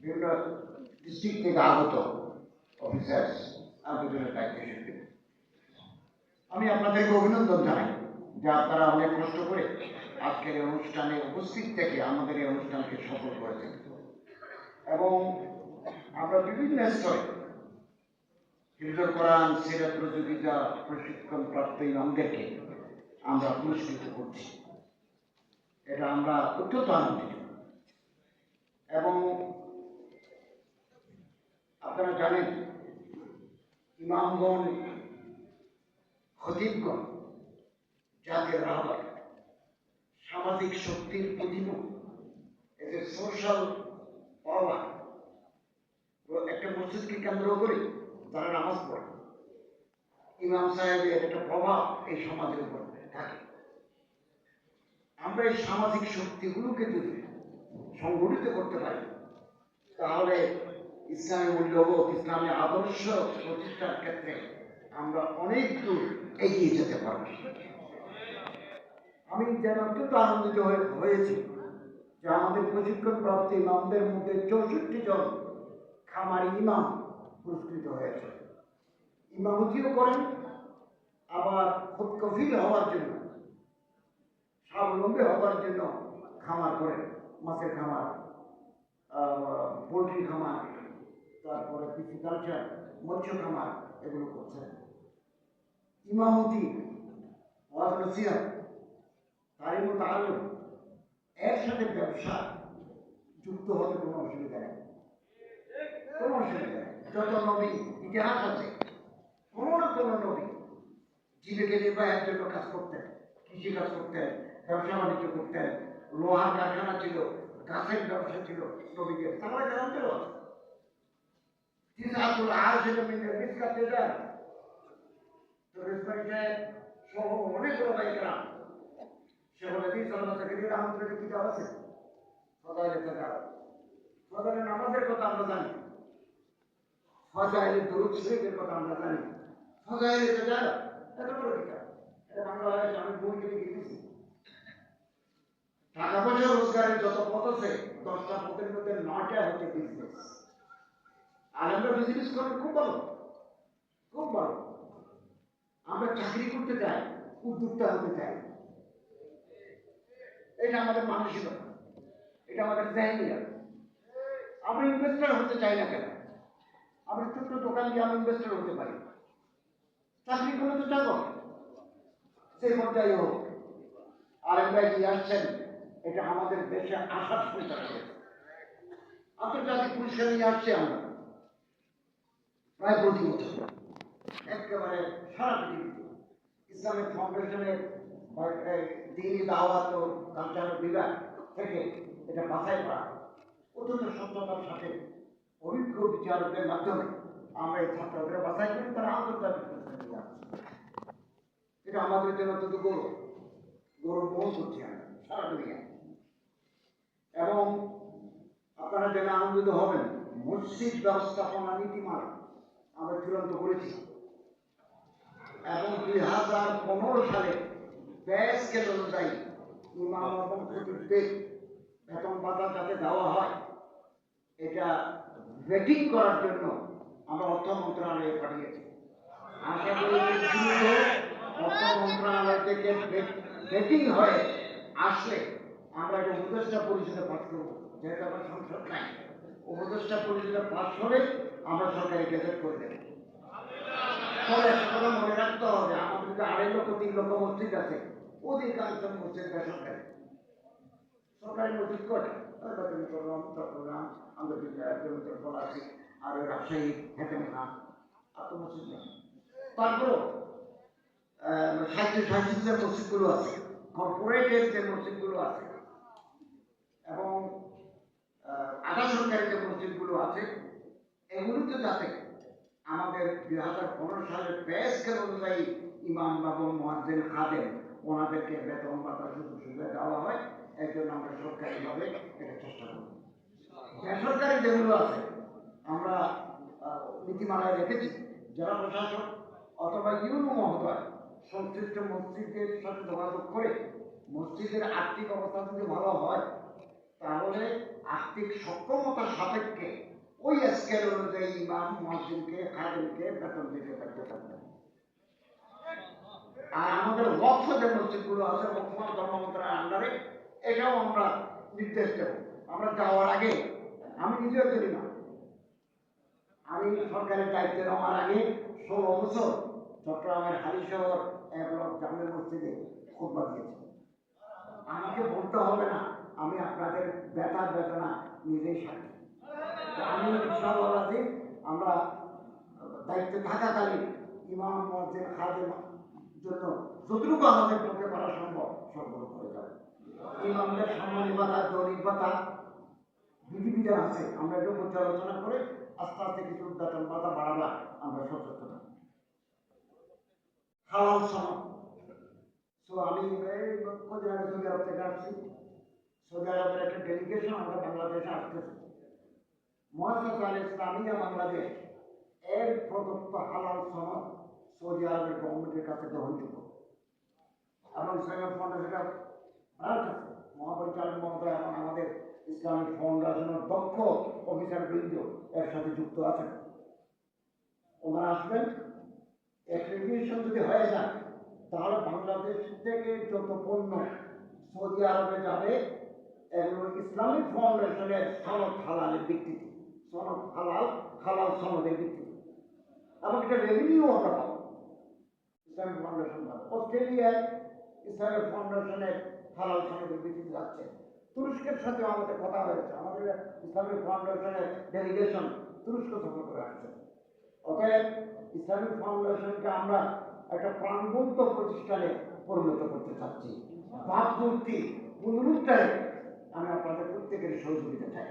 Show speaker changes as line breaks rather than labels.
বিভিন্ন ডিস্ট্রিক্ট থেকে আগত অফিসার্স আন্তর্জাতিক দায়িত্বে আমি আপনাদেরকে অভিনন্দন জানাই যে আপনারা অনেক কষ্ট করে আজকের এই অনুষ্ঠানে উপস্থিত থেকে আমাদের এই অনুষ্ঠানকে সফল করেছেন। এবং আমরা বিভিন্ন স্তরে হিফজুল কোরআন, সিরাত প্রতিযোগিতা প্রশিক্ষণ প্রাপ্ত ইমামদেরকে আমরা পুরস্কৃত করছি। এটা আমরা অত্যন্ত আনন্দিত। এবং আপনারা জানেন, ইমামগণ, খতিবগণ জাতীয় রাহবার সামাজিক শক্তির প্রতিমূল এদের সোশ্যাল পাওয়ার একটা মসজিদকে কেন্দ্র করে তারা নামাজ পড়ে, ইমাম সাহেবের একটা প্রভাব এই সমাজের উপর থাকে। আমরা এই সামাজিক শক্তিগুলোকে যদি সংগঠিত করতে পারি, তাহলে ইসলামী মূল্যবোধ ইসলামী আদর্শ প্রতিষ্ঠার ক্ষেত্রে আমরা অনেক দূর এগিয়ে যেতে পারব। আমি যেন অত্যন্ত আনন্দিত হয়ে, হয়েছি যে আমাদের প্রশিক্ষণ প্রাপ্ত ইমামদের মধ্যে চৌষট্টি জন খামারি ইমাম পুরস্কৃত হয়েছে। ইমামতিও করেন, আবার খুব কফিল হওয়ার জন্য, স্বাবলম্বী হওয়ার জন্য খামার করেন, মাছের খামার পোলট্রি খামার তারপরে পিসিকালচার মৎস্য খামার এগুলো করছেন। ইমামতি, ওয়াজ নসিহত তারিম তাহলে এর সাথে ব্যবসা যুক্ত হতে কোনো অসুবিধা নেই। কোনো অসুবিধা নেই। যত নবী, ইতিহাস আছে, কোনো না কোনো নবী জীবিকা নির্বাহের জন্য কাজ করতেন, কৃষি কাজ করতেন, ব্যবসা বাণিজ্য করতেন, লোহার কারখানা ছিল, গাছের ব্যবসা ছিল, নবীদের। তারা জানতে হবে আশির মিন রিজকাতে যান তো রিজকাতে সহ অনেক ওলামায়ে শেখুল হাদিস আল্লাহ তাকরির রহমতুল্লাহ কিতাব আছে। ফজাইলে তাকার ফজাইলে নামাজের কথা আমরা জানি। ফজাইলে দুরুদ শরীফের কথা আমরা জানি। ফজাইলে তাকার এত বড় কিতাব। এটা বাংলাদেশ আমি বই কিনে লিখেছি। টাকা পয়সা রোজগারের যত পথ আছে, দশটা পথের মধ্যে নয়টা হচ্ছে বিজনেস আর আমরা বিজনেস করেন খুব ভালো। খুব ভালো। আমরা চাকরি করতে চাই, উদ্যোক্তা হতে চাই। এটা আমাদের মানসিকতা। এটা আমাদের জাহিনিয়া আমরা ইনভেস্টার হতে চাই না কেন? আমরা ছোট্ট দোকান দিয়ে আমরা ইনভেস্টার হতে পারি। চাকরি করলে তো চাবো সেই পর্যায়ে হোক আরেক ভাই নিয়ে আসছেন, এটা আমাদের দেশে আসার সুবিধা আন্তর্জাতিক পুরস্কার নিয়ে আসছি আমরা। প্রায় প্রতি বছর। একেবারে সারা পৃথিবীতে। ইসলামিক ফাউন্ডেশনের দিনী দাওয়াত ও কালচার বিভাগ থেকে এটা বাছাই করা। অত্যন্ত সত্যতার সাথে অভিজ্ঞ বিচারকদের মাধ্যমে আমরা এই ছাত্রদের বাছাই করি, তারা আন্তর্জাতিক এটা আমাদের জন্য অত্যন্ত গৌরব। গৌরব বহন করছি আমরা, সারা দুনিয়ায় এবং আপনারা জেনে আনন্দিত হবেন, মসজিদ ব্যবস্থাপনা নীতিমালা আমরা চূড়ান্ত করেছি। এবং দুই হাজার পনেরো সালে ব্যয় স্কেল অনুযায়ী ইমাম এবং খতিবদের বেতন ভাতা যাতে দেওয়া হয়। এটা ভেটিং করার জন্য আমরা অর্থ মন্ত্রণালয়ে পাঠিয়েছি। আশা করি অর্থ মন্ত্রণালয় থেকে ভেটিং হয়ে আসলে আমরা এটা উপদেষ্টা পরিষদে পাঠ করব। যেহেতু আমার সংসদ নাই, উপদেষ্টা পরিষদে পাশ হলে আমরা সরকারি গেজেট করে দেবো। কথা মনে রাখতে হবে আমাদের যে আড়াই লক্ষ, তিন লক্ষ মসজিদ আছে। অধিকাংশ মসজিদ বেসরকারি। সরকারি মসজিদ কটা চট্টগ্রাম চট্টগ্রাম আন্তর্জাতিক পলাশি আর রাজশাহী মসজিদ সাহিত্য যে আছে কর্পোরেটের যে মসজিদগুলো আছে, এবং আধা সরকারি যে মসজিদগুলো আছে এগুলোতে যাতে আমাদের দুই হাজার পনেরো সালের ব্যয় স্কেল অনুযায়ী ইমাম বাবু মহাজেন খাদেন ওনাদেরকে বেতন ভাতা সুযোগ সুবিধা দেওয়া হয়, এর জন্য আমরা সরকারিভাবে এটা চেষ্টা করব। বেসরকারি যেগুলো আছে, আমরা নীতিমালায় রেখেছি, জেলা প্রশাসক অথবা ইউনো মহোদয় সংশ্লিষ্ট মসজিদের সাথে যোগাযোগ করে মসজিদের আর্থিক অবস্থা যদি ভালো হয়, তাহলে আর্থিক সক্ষমতার সাপেক্ষে ওই স্কেল অনুযায়ী ইমাম মহাসিনকে খাদিমকে বেতন দিতে পারতে পারবেন আর আমাদের ওয়াকফ যে মসজিদগুলো আছে ওয়াকফ ধর্ম মন্ত্রণালয়ের আন্ডারে, এটাও আমরা নির্দেশ দেব। আমরা যাওয়ার আগে, আমি নিজেও করি না। আমি সরকারের দায়িত্বে নেওয়ার আগে ষোলো বছর চট্টগ্রামের হালিশহর এক ব্লক জামে মসজিদে খোদবা দিয়েছি। আমাকে বলতে হবে না, আমি আপনাদের ব্যথা বেদনা নিজেই সাক্ষী। আমি ইনশাআল্লাহ আমরা দায়িত্বে থাকাকালীন ইমাম মসজিদ খাদের জন্য যতটুকু আমাদের পক্ষে করা সম্ভব সরবরাহ করে যাবে। ইমামদের সম্মানী ভাতা দৈনিক ভাতা বিধিবিধান আছে, আমরা একটু পর্যালোচনা করে আস্তে আস্তে কিছু বেতন ভাতা বাড়াবার আমরা সচেতন। হালাল সনদ। তো আমি কদিন থেকে আসছি। সৌদি আরবের একটা ডেলিগেশন আমরা বাংলাদেশে আসতেছে। মহাসাদ আল ইসলামিয়া বাংলাদেশ এর প্রদত্ত হালাল সনদ সৌদি আরবের গভর্নমেন্টের কাছে গ্রহণযোগ্য। এবং ইসলামিক ফাউন্ডেশনের ব্রাঞ্চ আছে। মহাপরিচালক মহোদয় এবং আমাদের ইসলামিক ফাউন্ডেশনের দক্ষ অফিসার বৃন্দ এর সাথে যুক্ত আছেন। ওনারা আসবেন। অ্যাক্রিডিয়েশন যদি হয়ে যায়, তাহলে বাংলাদেশ থেকে যত পণ্য সৌদি আরবে যাবে, এগুলো ইসলামিক ফাউন্ডেশনের সনদ হালালের ভিত্তিতে সনদ, হালাল হালাল সনদের ভিত্তিতে। এবং এটা রেভিনিউ আমরা পাবো ইসলামিক ফাউন্ডেশন অস্ট্রেলিয়ায় ইসলামিক ফাউন্ডেশনের হালাল সনদের ভিত্তিতে যাচ্ছে। তুরস্কের সাথে আমাদের কথা হয়েছে। আমাদের ইসলামিক ফাউন্ডেশনের ডেলিগেশন তুরস্ক সফর করে আসছে। অতএব ইসলামিক ফাউন্ডেশনকে আমরা একটা প্রাণবন্ত প্রতিষ্ঠানে পরিণত করতে চাচ্ছি। ভাবমূর্তি, পুনরুদ্ধারে আমি আপনাদের প্রত্যেকের সহযোগিতা চাই।